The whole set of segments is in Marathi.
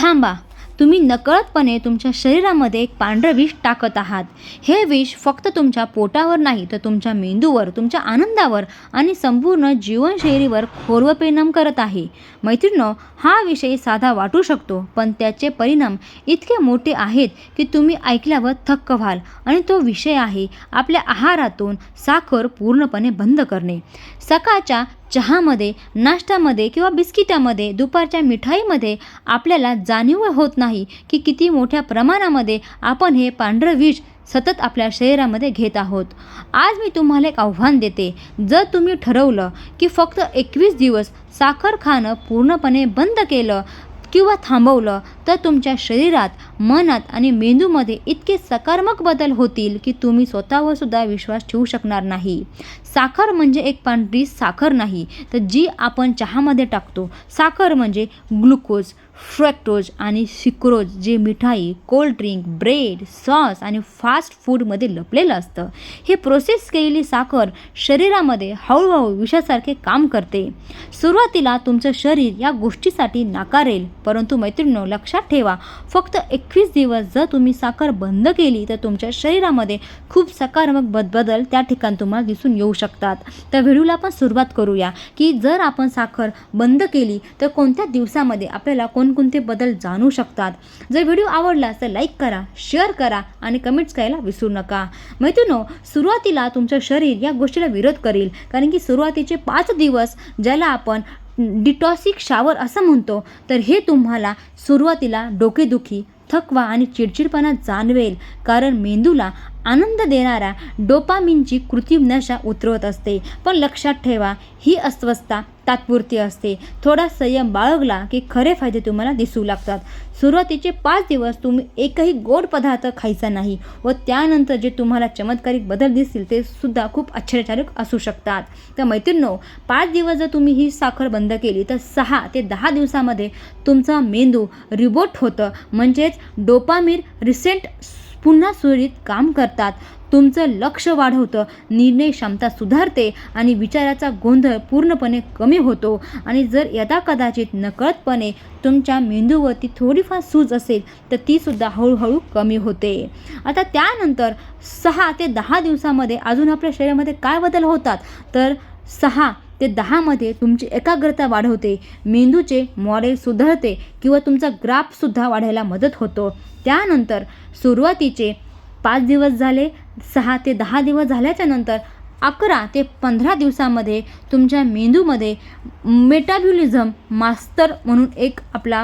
थांबा. तुम्ही नकळतपणे तुमच्या शरीरामध्ये एक पांढरं विष टाकत आहात. हे विष फक्त तुमच्या पोटावर नाही तर तुमच्या मेंदूवर तुमच्या आनंदावर आणि संपूर्ण जीवनशैलीवर खोरवं परिणाम करत आहे. मैत्रिणो हा विषय साधा वाटू शकतो पण त्याचे परिणाम इतके मोठे आहेत की तुम्ही ऐकल्यावर थक्क व्हाल आणि तो विषय आहे आपल्या आहारातून साखर पूर्णपणे बंद करणे. सकाळच्या चहामध्ये नाश्त्यामध्ये किंवा बिस्किटामध्ये दुपारच्या मिठाईमध्ये आपल्याला जाणीव होत नाही की किती मोठ्या प्रमाणामध्ये आपण हे पांढरं विष सतत आपल्या शरीरामध्ये घेत आहोत. आज मी तुम्हाला एक आव्हान देते. जर तुम्ही ठरवलं की फक्त एकवीस दिवस साखर खाणं पूर्णपणे बंद केलं किंवा थांबवलं तर तुमच्या शरीरात मनात आणि मेंदूमध्ये इतके सकारात्मक बदल होतील की तुम्ही स्वतःवर सुद्धा विश्वास ठेवू शकणार नाही. साखर म्हणजे एक पांढरी साखर नाही तर जी आपण चहामध्ये टाकतो. साखर म्हणजे ग्लुकोज फ्रॅक्टोज आणि सिक्रोज जे मिठाई कोल्ड ड्रिंक ब्रेड सॉस आणि फास्ट फूडमध्ये लपलेलं असतं. हे प्रोसेस केलेली साखर शरीरामध्ये हळूहळू विषासारखे काम करते. सुरुवातीला तुमचं शरीर या गोष्टीसाठी नाकारेल परंतु मैत्रिणींनो लक्षात ठेवा फक्त एकवीस दिवस जर तुम्ही साखर बंद केली तर तुमच्या शरीरामध्ये खूप सकारात्मक बद बदल त्या ठिकाणी तुम्हाला दिसून येऊ शकतात. तर व्हिडिओला आपण सुरुवात करूया की जर आपण साखर बंद केली तर कोणत्या दिवसामध्ये आपल्याला कोणकोणते बदल जाणू शकतात? जर व्हिडिओ आवडला तर लाईक करा शेअर करा आणि कमेंट्स करायला विसरू नका. मैत्रिनो सुरुवातीला तुमचं शरीर या गोष्टीला विरोध करेल कारण की सुरुवातीचे पाच दिवस ज्याला आपण डिटॉसिक शावर असं म्हणतो तर हे तुम्हाला सुरुवातीला डोकेदुखी थकवा आणि चिडचिडपणा जाणवेल. कारण मेंदूला आनंद देणाऱ्या डोपामिनची कृत्रिम नशा उतरवत असते. पण लक्षात ठेवा ही अस्वस्थता तात्पुरती असते. थोडा संयम बाळगला की खरे फायदे तुम्हाला दिसू लागतात. सुरुवातीचे पाच दिवस तुम्ही एकही गोड पदार्थ खायचा नाही व त्यानंतर जे तुम्हाला चमत्कारिक बदल दिसतील ते सुद्धा खूप आश्चर्यकारक असू शकतात. तर मैत्रिणो पाच दिवस जर तुम्ही ही साखर बंद केली तर सहा ते दहा दिवसामध्ये तुमचा मेंदू रिबोट होतं. म्हणजेच डोपामीर रिसेंट पुन्हा सुरळीत काम करतात. तुमचं लक्ष वाढवतं. निर्णय क्षमता सुधारते आणि विचाराचा गोंधळ पूर्णपणे कमी होतो. आणि जर यदा कदाचित नकळतपणे तुमच्या मेंदूवरती थोडीफार सूज असेल तर तीसुद्धा हळूहळू कमी होते. आता त्यानंतर सहा ते दहा दिवसामध्ये अजून आपल्या शरीरामध्ये काय बदल होतात? तर सहा ते दहामध्ये तुमची एकाग्रता वाढवते मेंदूचे मॉडेल सुधारते किंवा तुमचा ग्राफसुद्धा वाढायला मदत होतो. त्यानंतर सुरुवातीचे पाच दिवस झाले सहा ते दहा दिवस झाल्याच्यानंतर अकरा ते पंधरा दिवसामध्ये तुमच्या मेंदूमध्ये मेटाब्युलिझम मास्तर म्हणून एक आपला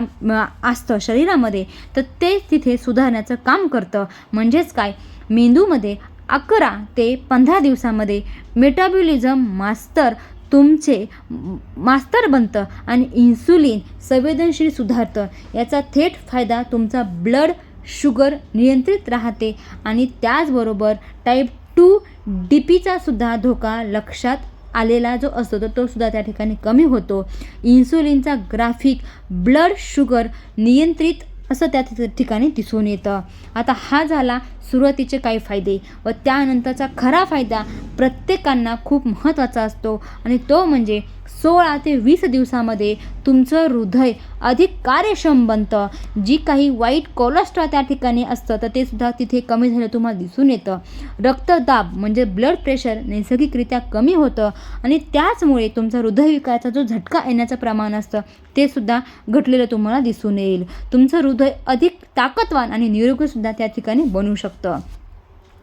असतं शरीरामध्ये तर ते तिथे सुधारण्याचं काम करतं. म्हणजेच काय? मेंदूमध्ये अकरा ते पंधरा दिवसामध्ये मेटाब्युलिझम मास्तर तुमचे मास्तर बनतं आणि इन्सुलिन संवेदनशील सुधारतं. याचा थेट फायदा तुमचा ब्लड शुगर नियंत्रित राहते आणि त्याचबरोबर टाईप टू डी पीचा सुद्धा धोका लक्षात आलेला जो असतो तर तो सुद्धा त्या ठिकाणी कमी होतो. इन्सुलिनचा ग्राफिक ब्लड शुगर नियंत्रित असं त्या ठिकाणी दिसून येतं. आता हा झाला सुरुवातीचे काही फायदे व त्यानंतरचा खरा फायदा प्रत्येकांना खूप महत्त्वाचा असतो. आणि तो म्हणजे सोळा ते वीस दिवसामध्ये तुमचं हृदय अधिक कार्यक्षम बनतं. जी काही वाईट कोलेस्ट्रॉल त्या ठिकाणी असतं तर ते सुद्धा तिथे कमी झालं तुम्हाला दिसून येतं. रक्तदाब म्हणजे ब्लड प्रेशर नैसर्गिकरित्या कमी होतं आणि त्याचमुळे तुमचा हृदयविकाराचा जो झटका येण्याचं प्रमाण असतं ते सुद्धा घटलेलं तुम्हाला दिसून येईल. तुमचं हृदय अधिक ताकदवान आणि निरोगीसुद्धा त्या ठिकाणी बनू शकतं.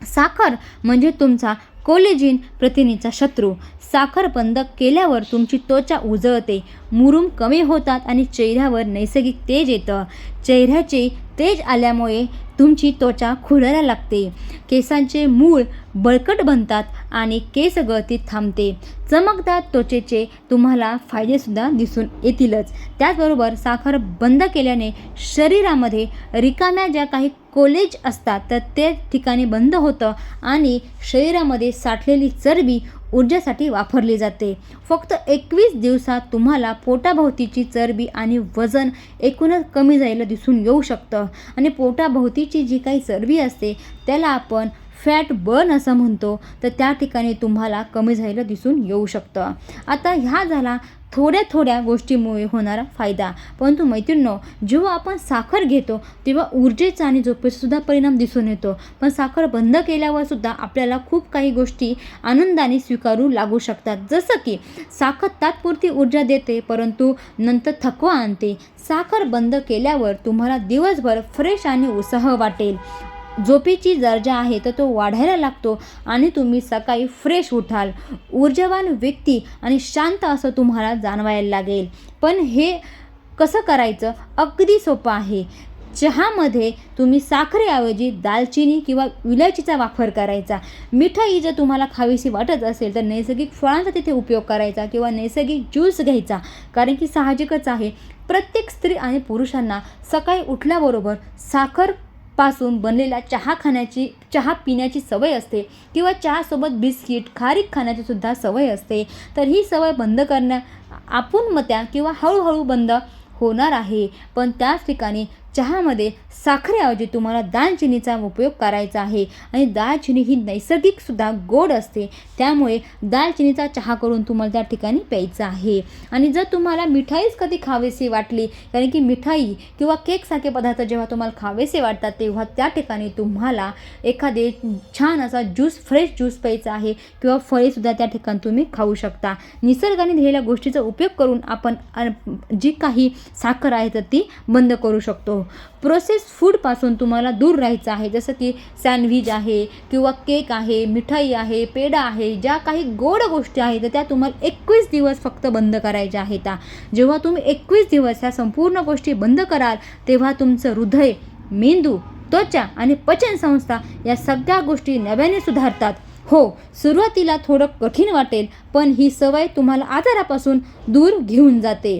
साखर म्हणजे तुमचा कोलेजिन प्रथिनेचा शत्रू. साखर बंद केल्यावर तुमची त्वचा उजळते. मुरुम कमी होतात आणि चेहऱ्यावर नैसर्गिक तेज येतं. चेहऱ्याचे तेज आल्यामुळे तुमची त्वचा खुलायला लागते. केसांचे मूळ बळकट बनतात आणि केस गळती थांबते. चमकदार त्वचेचे तुम्हाला फायदेसुद्धा दिसून येतीलच. त्याचबरोबर साखर बंद केल्याने शरीरामध्ये रिकाम्या ज्या काही कोलेज असतात तर ते ठिकाणी बंद होतं आणि शरीरामध्ये साठलेली चरबी ऊर्जेसाठी वापरली जाते. फक्त एकवीस दिवसात तुम्हाला पोटाभोवतीची चरबी आणि वजन एकूणच कमी जायला दिसून येऊ शकतं. आणि पोटाभोवतीची जी काही चरबी असते त्याला आपण फॅट बर्न असं म्हणतो तर त्या ठिकाणी तुम्हाला कमी झालेलं दिसून येऊ शकतं. आता ह्या झाला थोड्या थोड्या गोष्टीमुळे होणारा फायदा. परंतु मैत्रिणींनो जेव्हा आपण साखर घेतो तेव्हा ऊर्जेचा आणि झोपेचासुद्धा परिणाम दिसून येतो. पण साखर बंद केल्यावर सुद्धा आपल्याला खूप काही गोष्टी आनंदाने स्वीकारू लागू शकतात. जसं की साखर तात्पुरती ऊर्जा देते परंतु नंतर थकवा आणते. साखर बंद केल्यावर तुम्हाला दिवसभर फ्रेश आणि उत्साह वाटेल. झोपेची दर्जा आहे तर तो वाढायला लागतो आणि तुम्ही सकाळी फ्रेश उठाल. ऊर्जावान व्यक्ती आणि शांत असं तुम्हाला जाणवायला लागेल. पण हे कसं करायचं? अगदी सोपं आहे. चहामध्ये तुम्ही साखरेऐवजी दालचिनी किंवा विलायचीचा वापर करायचा. मिठाई जर तुम्हाला खावीशी वाटत असेल तर नैसर्गिक फळांचा तिथे उपयोग करायचा किंवा नैसर्गिक ज्यूस घ्यायचा. कारण की साहजिकच आहे. प्रत्येक स्त्री आणि पुरुषांना सकाळी उठल्याबरोबर साखर पासून बनलेला चहा खाण्याची चहा पिण्याची सवय असते किंवा चहासोबत बिस्किट खारीक खाण्याची सुद्धा सवय असते. तर ही सवय बंद करण्या आपण मत्या किंवा हळूहळू बंद होणार आहे. पण त्याच ठिकाणी चहामध्ये साखरेऐवजी तुम्हाला दालचिनीचा उपयोग करायचा आहे. आणि दालचिनी ही नैसर्गिकसुद्धा गोड असते. त्यामुळे दालचिनीचा चहा करून तुम्हाला त्या ठिकाणी प्यायचा आहे. आणि जर तुम्हाला मिठाईच कधी खावेसे वाटली कारण की मिठाई किंवा केकसारखे पदार्थ जेव्हा तुम्हाला खावेसे वाटतात तेव्हा त्या ठिकाणी तुम्हाला एखादे छान असा ज्यूस फ्रेश ज्यूस प्यायचा आहे किंवा फळेसुद्धा त्या ठिकाणी तुम्ही खाऊ शकता. निसर्गाने दिलेल्या गोष्टीचा उपयोग करून आपण जी काही साखर आहे तर ती बंद करू शकतो. प्रोसेस फूडपासून तुम्हाला दूर राहायचं आहे. जसं की सँडविच आहे किंवा केक आहे मिठाई आहे पेढा आहे ज्या काही गोड गोष्टी आहेत तर त्या तुम्हाला एकवीस दिवस फक्त बंद करायच्या आहेत. जेव्हा तुम्ही एकवीस दिवस ह्या संपूर्ण गोष्टी बंद कराल तेव्हा तुमचं हृदय मेंदू त्वचा आणि पचनसंस्था या सगळ्या गोष्टी नव्याने सुधारतात. हो सुरुवातीला थोडं कठीण वाटेल पण ही सवय तुम्हाला आजारापासून दूर घेऊन जाते.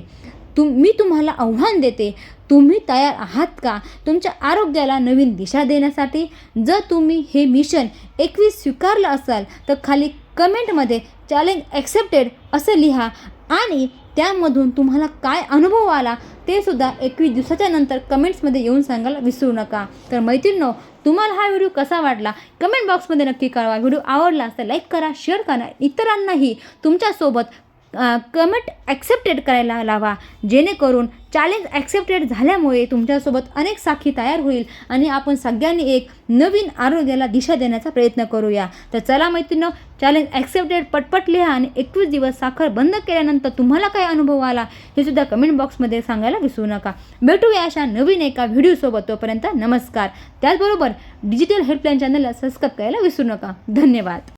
तुम मी तुम्हाला आव्हान देते तुम्ही तयार आहात का? तुमच्या आरोग्याला नवीन दिशा देण्यासाठी जर तुम्ही हे मिशन एकवीस स्वीकारलं असाल तर खाली कमेंटमध्ये चॅलेंज ॲक्सेप्टेड असं लिहा आणि त्यामधून तुम्हाला काय अनुभव आला ते सुद्धा एकवीस दिवसाच्या नंतर कमेंट्समध्ये येऊन सांगायला विसरू नका. तर मैत्रिणींनो तुम्हाला हा व्हिडिओ कसा वाटला? कमेंट बॉक्समध्ये नक्की कळवा. व्हिडिओ आवडला तर लाईक करा शेअर करा. इतरांनाही तुमच्यासोबत कमेंट ॲक्सेप्टेड करायला लावा. जेणेकरून चॅलेंज ॲक्सेप्टेड झाल्यामुळे तुमच्यासोबत अनेक साखी तयार होईल आणि आपण सगळ्यांनी एक नवीन आरोग्याला दिशा देण्याचा प्रयत्न करूया. तर चला मैत्रिणं चॅलेंज ॲक्सेप्टेड पटपट लिहा आणि एकवीस दिवस साखर बंद केल्यानंतर तुम्हाला काय अनुभव आला हे सुद्धा कमेंट बॉक्समध्ये सांगायला विसरू नका. भेटूया अशा नवीन एका व्हिडिओसोबत तोपर्यंत नमस्कार. त्याचबरोबर डिजिटल हेल्पलाईन चॅनलला सबस्क्राईब करायला विसरू नका. धन्यवाद.